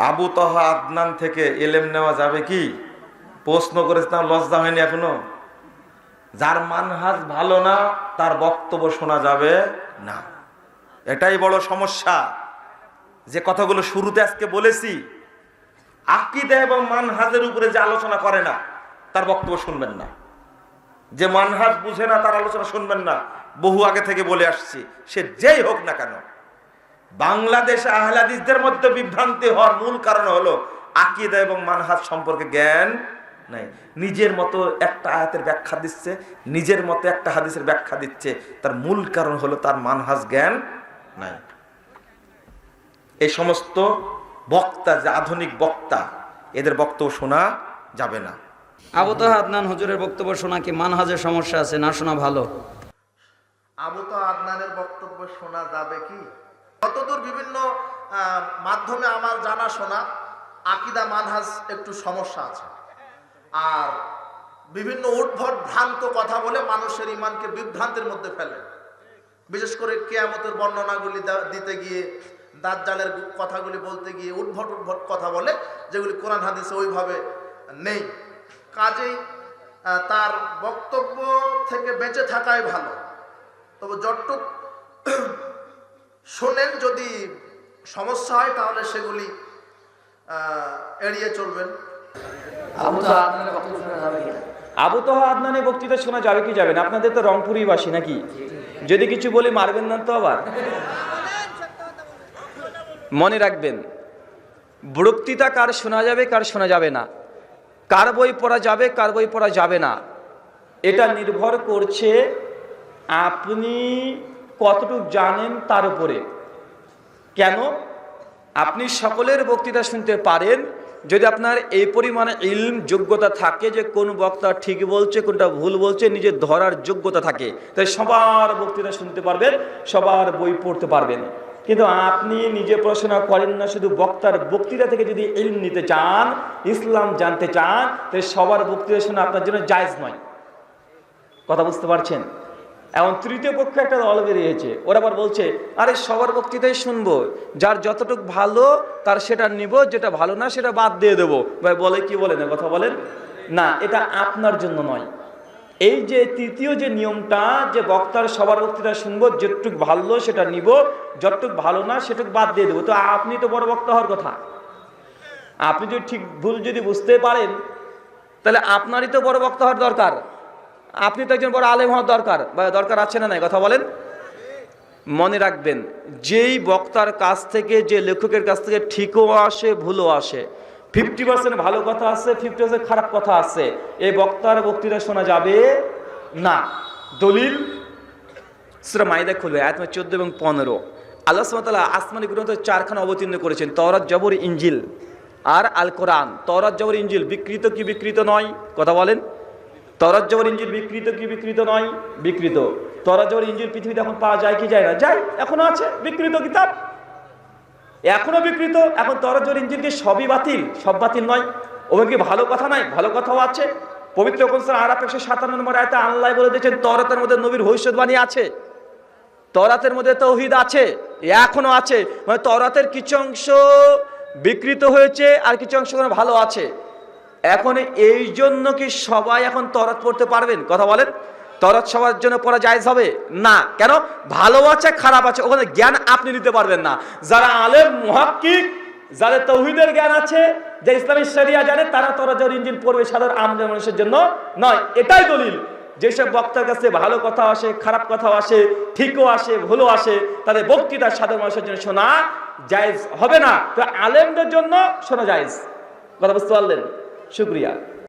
আবু তহা আদনান থেকে এলেম নেওয়া যাবে কি? প্রশ্ন করেছিলাম লজ্জা হয়নি এখনও? যার মানহাজ ভালো না, তার বক্তব্য শোনা যাবে না। এটাই বড় সমস্যা। যে কথাগুলো শুরুতে আজকে বলেছি, আকিদা এবং মানহাজের উপরে যে আলোচনা করে না, তার বক্তব্য শুনবেন না। যে মানহাজ বুঝে না, তার আলোচনা শুনবেন না। বহু আগে থেকে বলে আসছি, সে যেই হোক না কেন বাংলাদেশ আহলাদিসদের মধ্যে বিভ্রান্তি হওয়ার মূল কারণ হলো আকিদা এবং মানহাজ সম্পর্কে জ্ঞান নাই। নিজের মতো একটা আয়াতের ব্যাখ্যা দিচ্ছে নিজের মতো একটা হাদিসের ব্যাখ্যা দিচ্ছে। তার মূল কারণ হলো তার মানহাজ জ্ঞান নাই। এই সমস্ত বক্তা যে আধুনিক বক্তা এদের বক্তব্য শোনা যাবে না। আবু আদনান হজুরের বক্তব্য শোনা কি মানহাজের সমস্যা আছে? না শোনা ভালো। আবু আদনানের বক্তব্য শোনা যাবে কি? যতদূর বিভিন্ন মাধ্যমে আমার জানা শোনা, আকিদা মানহাজ একটু সমস্যা আছে। আর বিভিন্ন উদ্ভট ভ্রান্ত কথা বলে মানুষের ইমানকে বিভ্রান্তের মধ্যে ফেলে। বিশেষ করে কেয়ামতের বর্ণনাগুলি দিতে গিয়ে, দাজ্জালের কথাগুলি বলতে গিয়ে উদ্ভট উদ্ভট কথা বলে, যেগুলি কোরআন হাদিসে ওইভাবে নেই। কাজেই তার বক্তব্য থেকে বেঁচে থাকাই ভালো। তবে যতটুক শোনেন যদি সমস্যা হয় তাহলে সেগুলি এড়িয়ে চলবেন। আবু তাহা আদনানের বক্তৃতা শোনা যাবে কি যাবে না? আপনাদের তো রংপুরি বাসী নাকি? যদি কিছু বলি মারবেন না তো আবার? মনে রাখবেন বক্তৃতা কার শোনা যাবে কার শোনা যাবে না? কার বই পড়া যাবে কার বই পড়া যাবে না? এটা নির্ভর করছে আপনি কতটুকু জানেন তার উপরে। কেন? আপনি সকলের বক্তৃতা শুনতে পারেন, যদি আপনার এই পরিমাণে ইলম, যোগ্যতা থাকে যে কোন বক্তা ঠিক বলছে, কোনটা ভুল বলছে নিজের ধরার যোগ্যতা থাকে, তাই সবার বক্তৃতা শুনতে পারবেন, সবার বই পড়তে পারবেন। কিন্তু আপনি নিজে পড়াশোনা করেন না, শুধু বক্তার বক্তৃতা থেকে যদি ইলম নিতে চান, ইসলাম জানতে চান তাই সবার বক্তৃতা শোনা আপনার জন্য জায়জ নয়। কথা বুঝতে পারছেন? এখন তৃতীয় পক্ষে একটা দল বেরিয়েছে। ওরা আবার বলছে, আরে, সবার বক্তৃতাই শুনব। যার যতটুকু ভালো, তার সেটা নিব, যেটা ভালো না, সেটা বাদ দিয়ে দেবো। ভাই, বলে কি বলেন কথা বলেন? না, এটা আপনার জন্য নয়। এই যে তৃতীয় যে নিয়মটা, যে বক্তার সবার বক্তৃতা শুনব, যেটুক ভালো, সেটা নিব, যতটুক ভালো না, সেটুক বাদ দিয়ে দেবো। তো আপনি তো বড় বক্তা হওয়ার কথা। আপনি যদি ঠিক ভুল যদি বুঝতে পারেন, তাহলে আপনারই তো বড় বক্তা হওয়ার দরকার। আপনি তো একজন বড় আলেম হওয়ার দরকার। বা দরকার আছে না নাই? কথা বলেন। মনে রাখবেন, যেই বক্তার কাছ থেকে, যে লেখকের কাছ থেকে ঠিকও আসে, ভুলও আসে। ফিফটি পার্সেন্ট ভালো কথা আছে ফিফটি পার্সেন্ট খারাপ কথা আছে। এই বক্তার বক্তৃতা শোনা যাবে না। দলিল সুরা মাইদা খুলবে, আয়াত চোদ্দ এবং পনেরো। আল্লাহ সুমতাল্লাহ আসমানি গ্রন্থ চারখানা অবতীর্ণ করেছেন তরাত জবর ইঞ্জিল আর আল কোরআন। তরাত জবর ইঞ্জিল বিকৃত কি বিকৃত নয়? কথা বলেন। তরাত জবর ইঞ্জিল বিকৃত কি বিকৃত নয়? বিকৃত। তরাত জবর ইঞ্জিল পৃথিবীতে এখন পাওয়া যায় কি যায় না? যায়, এখনও আছে। বিকৃত কিতাব। এখনও বিকৃত। এখন তরাত জবর ইঞ্জিল কি সবই বাতিল। সব বাতিল নয়। ওখানে কি ভালো কথা নাই? ভালো কথাও আছে। পবিত্র কোনসার আরাপ একশো সাতান্ন নম্বর আয়তে আল্লাহ বলে দিয়েছেন, তরাতের মধ্যে নবীর ভবিষ্যৎবাণী আছে। তরাতের মধ্যে তৌহিদ আছে। এখনও আছে। মানে তরাতের কিছু অংশ বিকৃত হয়েছে আর কিছু অংশ ভালো আছে। এখন এই জন্য কি সবাই এখন তরাত পড়তে পারবেন? কথা বলেন। তরাত সবার জন্য পড়া জায়েজ হবে? না। কেন? ভালো আছে, খারাপ আছে, ওখানে জ্ঞান আপনি নিতে পারবেন না। যারা আলেম, মুহাক্কিক, যাদের তৌহিদের জ্ঞান আছে, যে ইসলামী শরিয়া জানে, তারা তরাজর ইঞ্জিন পড়বে সাধারণ আমদের মানুষের জন্য নয়। এটাই দলিল। যেসব বক্তার কাছে ভালো কথা আসে, খারাপ কথাও আসে, ঠিকও আসে, ভুলও আসে, তাদের বক্তৃতা সাধারণ মানুষের জন্য শোনা জায়েজ হবে না। তো আলেমদের জন্য শোনা জায়েজ। কথা বুঝতে পারলেন? शुक्रिया।